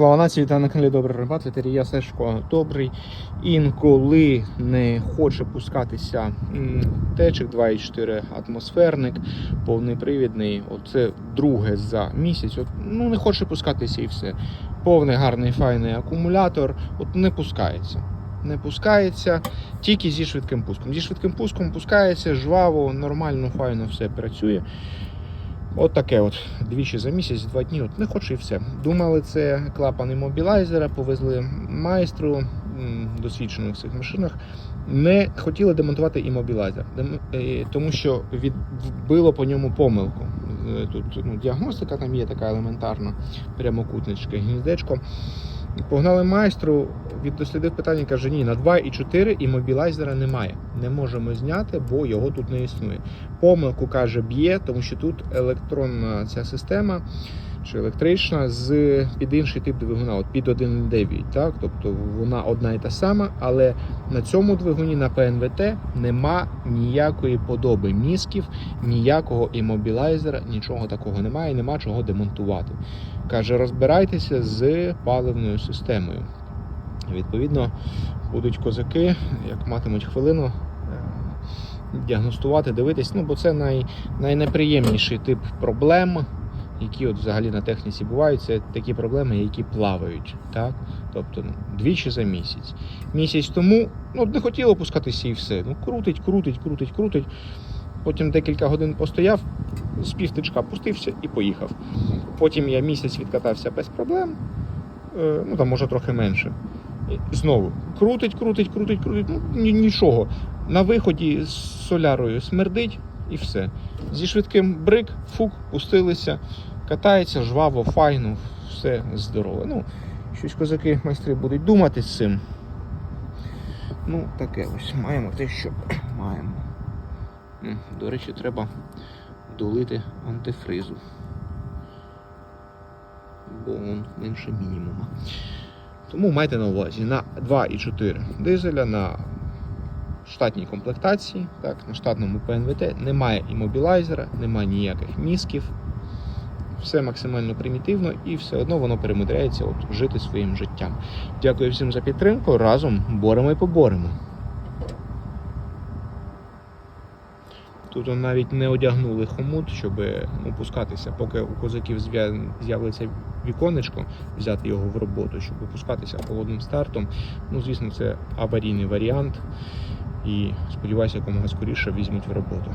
Слава нації та на каналі Добрий Рибат, я Сешко Добрий. Інколи не хоче пускатися течик 2,4 атмосферник, повнопривідний. Оце друге за місяць. От, ну не хоче пускатися і все. Повний гарний файний акумулятор. От не пускається. Не пускається тільки зі швидким пуском. Зі швидким пуском пускається, жваво, нормально, файно все працює. От таке от двічі за місяць, два дні, от не хочу і все. Думали, це клапан імобілайзера, повезли майстру досвідчених цих машинах. Не хотіли демонтувати імобілайзер, е, тому що відбило по ньому помилку. Е, Тут ну, діагностика там є така елементарна, прямокутничка, гніздечко. Погнали майстру, віддослідив питання, каже: ні, на 2,4 мобілайзера немає. Не можемо зняти, бо його тут не існує. Помилку каже, б'є, тому що тут електронна ця система чи електрична з під інший тип двигуна, от під 1.9, так? Тобто вона одна і та сама, але на цьому двигуні на ПНВТ нема ніякої подоби місків, ніякого іммобілайзера, нічого такого немає, нема чого демонтувати. Каже, розбирайтеся з паливною системою. Відповідно, будуть козаки, як матимуть хвилину, е, діагностувати, дивитись, ну бо це най, найнеприємніший тип проблем, які от взагалі на техніці бувають. Це такі проблеми, які плавають. Так? Тобто ну, двічі за місяць. Місяць тому ну, не хотіло пускатися і все. Ну, крутить, крутить, крутить, крутить. Потім декілька годин постояв, з півтичка пустився і поїхав. Потім я місяць відкатався без проблем, е, ну там може трохи менше. Знову крутить, крутить, крутить, крутить. Ну нічого. На виході з солярою смердить і все. Зі швидким брик, фук, пустилися, катається жваво, файно, все здорове. Ну, щось козаки майстри будуть думати з цим. Ну, таке ось. Маємо те, що маємо. До речі, треба долити антифризу. Бо він менше мінімума. Тому майте на увазі на 2,4 дизеля на штатній комплектації, так, на штатному ПНВТ немає іммобілайзера, немає ніяких місків. Все максимально примітивно і все одно воно перемудряється от, жити своїм життям. Дякую всім за підтримку. Разом боремо і поборемо. Тут навіть не одягнули хомут, щоб ну, пускатися, поки у козаків з'явиться віконечко, взяти його в роботу, щоб пускатися холодним стартом. Ну, звісно, це аварійний варіант. І сподіваюся, якомога скоріше візьмуть в роботу.